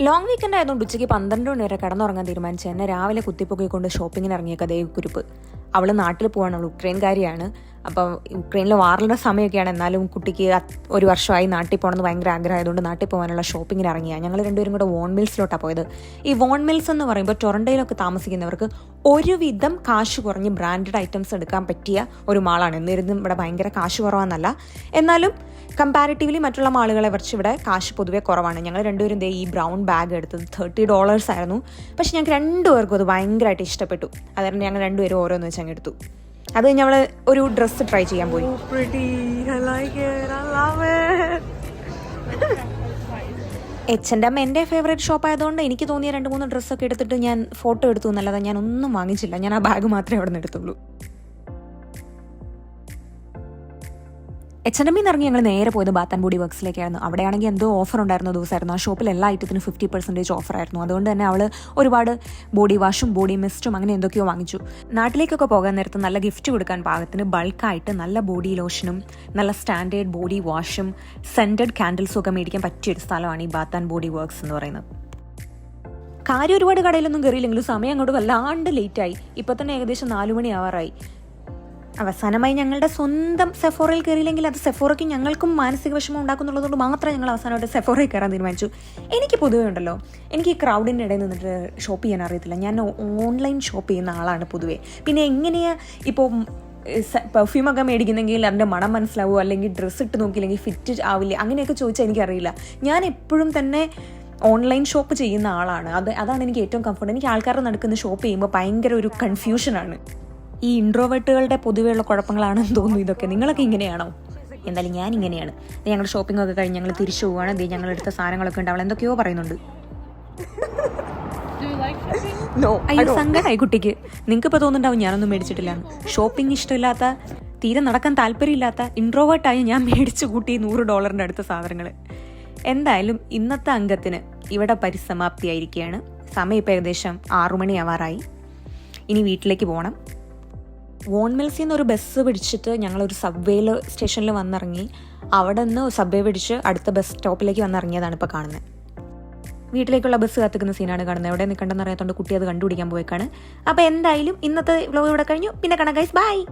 Long weekend ആയതുകൊണ്ട് ഉച്ചയ്ക്ക് പന്ത്രണ്ട് മണി വരെ കിടന്നുറങ്ങാൻ തീരുമാനിച്ച എന്നെ രാവിലെ കുത്തിപ്പൊക്കിക്കൊണ്ട് ഷോപ്പിങ്ങിന് ഇറങ്ങിയ കഥയെ കുരുപ്പ്. അവൾ നാട്ടിൽ പോവാണ്. അവൾ ഉക്രൈൻകാരിയാണ്. അപ്പം ഉക്രൈനിൽ വാറിന്റെ സമയമൊക്കെയാണ് എന്നാലും കുട്ടിക്ക് ഒരു വർഷമായി നാട്ടിൽ പോകണമെന്ന് ഭയങ്കര ആഗ്രഹമായതുകൊണ്ട് നാട്ടിൽ പോകാനുള്ള ഷോപ്പിങ്ങിന് ഇറങ്ങിയ. ഞങ്ങൾ രണ്ടുപേരും കൂടെ വോൺ മിൽസിലോട്ടാണ് പോയത്. ഈ വോൺ മിൽസ് എന്ന് പറയുമ്പോൾ ടൊറൻഡോയിലൊക്കെ താമസിക്കുന്നവർക്ക് ഒരുവിധം കാശ് കുറഞ്ഞ് ബ്രാൻഡഡ് ഐറ്റംസ് എടുക്കാൻ പറ്റിയ ഒരു മാളാണ്. എന്നിരുന്നും ഇവിടെ ഭയങ്കര കാശ് കുറവാന്നല്ല. എന്നാലും കമ്പാരിറ്റീവ്ലി മറ്റുള്ള മാളുകളെ വെച്ച് ഇവിടെ കാശ് പൊതുവേ കുറവാണ്. ഞങ്ങൾ രണ്ടുപേരും ദേ ഈ ബ്രൗൺ ബാഗ് എടുത്തത് തേർട്ടി ഡോളേഴ്സ് ആയിരുന്നു. പക്ഷെ ഞങ്ങൾക്ക് രണ്ടുപേർക്കും അത് ഭയങ്കരമായിട്ട് ഇഷ്ടപ്പെട്ടു. അതുകൊണ്ട് ഞങ്ങൾ രണ്ടുപേരും ഓരോന്ന് വെച്ച് അങ്ങ് എടുത്തു. അത് കഴിഞ്ഞ് ഞങ്ങൾ ഒരു ഡ്രസ്സ് ട്രൈ ചെയ്യാൻ പോയി. എച്ച് അമ്മ എന്റെ ഫേവറേറ്റ് ഷോപ്പ് ആയതുകൊണ്ട് എനിക്ക് തോന്നിയ രണ്ട് മൂന്ന് ഡ്രസ്സൊക്കെ എടുത്തിട്ട് ഞാൻ ഫോട്ടോ എടുത്തു എന്നല്ലാതെ ഞാൻ ഒന്നും വാങ്ങിച്ചില്ല. ഞാൻ ആ ബാഗ് മാത്രമേ അവിടെ നിന്ന് എടുത്തുള്ളൂ. എച്ച് എൻ എം ഇറങ്ങി ഞങ്ങൾ നേരെ പോയത് ബാത്ത് ആൻഡ് ബോഡി വർക്ക്സിലേക്കായിരുന്നു. അവിടെയാണെങ്കിൽ എന്തോ ഓഫർ ഉണ്ടായിരുന്ന ദിവസമായിരുന്നു. ആ ഷോപ്പിൽ എല്ലാ ഐറ്റത്തിനും ഫിഫ്റ്റി പെർസെന്റേജ് ഓഫറായിരുന്നു അതുകൊണ്ട് തന്നെ അവൾ ഒരുപാട് ബോഡി വാഷും ബോഡി മിസ്റ്റും അങ്ങനെ എന്തൊക്കെയോ വാങ്ങിച്ചു. നാട്ടിലേക്കൊക്കെ പോകാൻ നേരത്ത് നല്ല ഗിഫ്റ്റ് കൊടുക്കാൻ പാകത്തിന് ബൾക്കായിട്ട് നല്ല ബോഡി ലോഷനും നല്ല സ്റ്റാൻഡേർഡ് ബോഡി വാഷും സെന്റഡ് കാൻഡിൽസും ഒക്കെ മേടിക്കാൻ പറ്റിയൊരു സ്ഥലമാണ് ഈ ബാത്ത് ആൻഡ് ബോഡി വർക്ക്സ് എന്ന് പറയുന്നത്. കാര്യം ഒരുപാട് കടയിലൊന്നും കയറിയില്ലെങ്കിലും സമയം അങ്ങോട്ട് വല്ലാണ്ട് ലേറ്റായി ഇപ്പം തന്നെ ഏകദേശം നാലു മണി ആവാറായി. അവസാനമായി ഞങ്ങളുടെ സ്വന്തം സെഫോറയിൽ കയറിയില്ലെങ്കിൽ അത് സെഫോറയ്ക്ക് ഞങ്ങൾക്കും മാനസിക വിഷമം ഉണ്ടാക്കുന്നുള്ളതുകൊണ്ട് മാത്രമേ ഞങ്ങൾ അവസാനമായിട്ട് സെഫോറയിൽ കയറാൻ തീരുമാനിച്ചു. എനിക്ക് പൊതുവേ ഉണ്ടല്ലോ എനിക്ക് ഈ ക്രൗഡിന്റെ ഇടയിൽ നിന്നിട്ട് ഷോപ്പ് ചെയ്യാൻ അറിയത്തില്ല. ഞാൻ ഓൺലൈൻ ഷോപ്പ് ചെയ്യുന്ന ആളാണ് പൊതുവേ. പിന്നെ എങ്ങനെയാണ് ഇപ്പോൾ പെർഫ്യൂമൊക്കെ മേടിക്കുന്നെങ്കിൽ അതിന്റെ മണം മനസ്സിലാവുമോ അല്ലെങ്കിൽ ഡ്രസ്സ് ഇട്ട് നോക്കിയില്ലെങ്കിൽ ഫിറ്റ് ആവില്ല? അങ്ങനെയൊക്കെ ചോദിച്ചാൽ എനിക്കറിയില്ല. ഞാൻ എപ്പോഴും തന്നെ ഓൺലൈൻ ഷോപ്പ് ചെയ്യുന്ന ആളാണ്. അത് അതാണ് എനിക്ക് ഏറ്റവും കംഫർട്ട് എനിക്ക് ആൾക്കാരുടെ നടക്കുന്ന ഷോപ്പ് ചെയ്യുമ്പോൾ ഭയങ്കര ഒരു കൺഫ്യൂഷനാണ് ഈ ഇൻട്രോവേർട്ടുകളുടെ പൊതുവെയുള്ള കുഴപ്പങ്ങളാണെന്ന് തോന്നുന്നു ഇതൊക്കെ. നിങ്ങളൊക്കെ ഇങ്ങനെയാണോ? എന്തായാലും ഞാൻ ഇങ്ങനെയാണ്. ഞങ്ങൾ ഷോപ്പിംഗ് ഒക്കെ കഴിഞ്ഞ് ഞങ്ങൾ തിരിച്ചു പോവുകയാണ് ദേ ഞങ്ങൾ എടുത്ത സാധനങ്ങളൊക്കെ ഉണ്ട്. അവൾ എന്തൊക്കെയോ പറയുന്നുണ്ട്. അയ്യോ. സങ്കടമായി കുട്ടിക്ക്. നിങ്ങൾക്ക് ഇപ്പോൾ തോന്നുന്നുണ്ടാവും ഞാനൊന്നും മേടിച്ചിട്ടില്ല ഷോപ്പിംഗ് ഇഷ്ടമില്ലാത്ത തീരെ നടക്കാൻ താല്പര്യമില്ലാത്ത ഇൻട്രോവേർട്ടായി ഞാൻ മേടിച്ചു കൂട്ടി നൂറ് ഡോളറിന്റെ അടുത്ത സാധനങ്ങൾ എന്തായാലും ഇന്നത്തെ അംഗത്തിന് ഇവിടെ പരിസമാപ്തി പരിസമാപ്തിയായിരിക്കുകയാണ്. സമയം ഇപ്പോൾ ഏകദേശം ആറുമണി ആവാറായി. ഇനി വീട്ടിലേക്ക് പോകണം വോൺ മിൽസിൽ നിന്ന് ഒരു ബസ് പിടിച്ചിട്ട് ഞങ്ങളൊരു സബ്വേയിൽ സ്റ്റേഷനിൽ വന്നിറങ്ങി. അവിടെ നിന്ന് സബ്വേ പിടിച്ച് അടുത്ത ബസ് സ്റ്റോപ്പിലേക്ക് വന്നിറങ്ങിയതാണ് ഇപ്പോൾ കാണുന്നത് വീട്ടിലേക്കുള്ള ബസ് കാത്തിക്കുന്ന സീനാണ് കാണുന്നത് എവിടെ നിൽക്കണ്ടെന്ന് അറിയാത്തതുകൊണ്ട് കുട്ടി അത് കണ്ടുപിടിക്കാൻ പോയേക്കാണ്. അപ്പോൾ എന്തായാലും ഇന്നത്തെ വ്ലോഗ് ഇവിടെ കഴിഞ്ഞു. പിന്നെ കാണാം ബൈ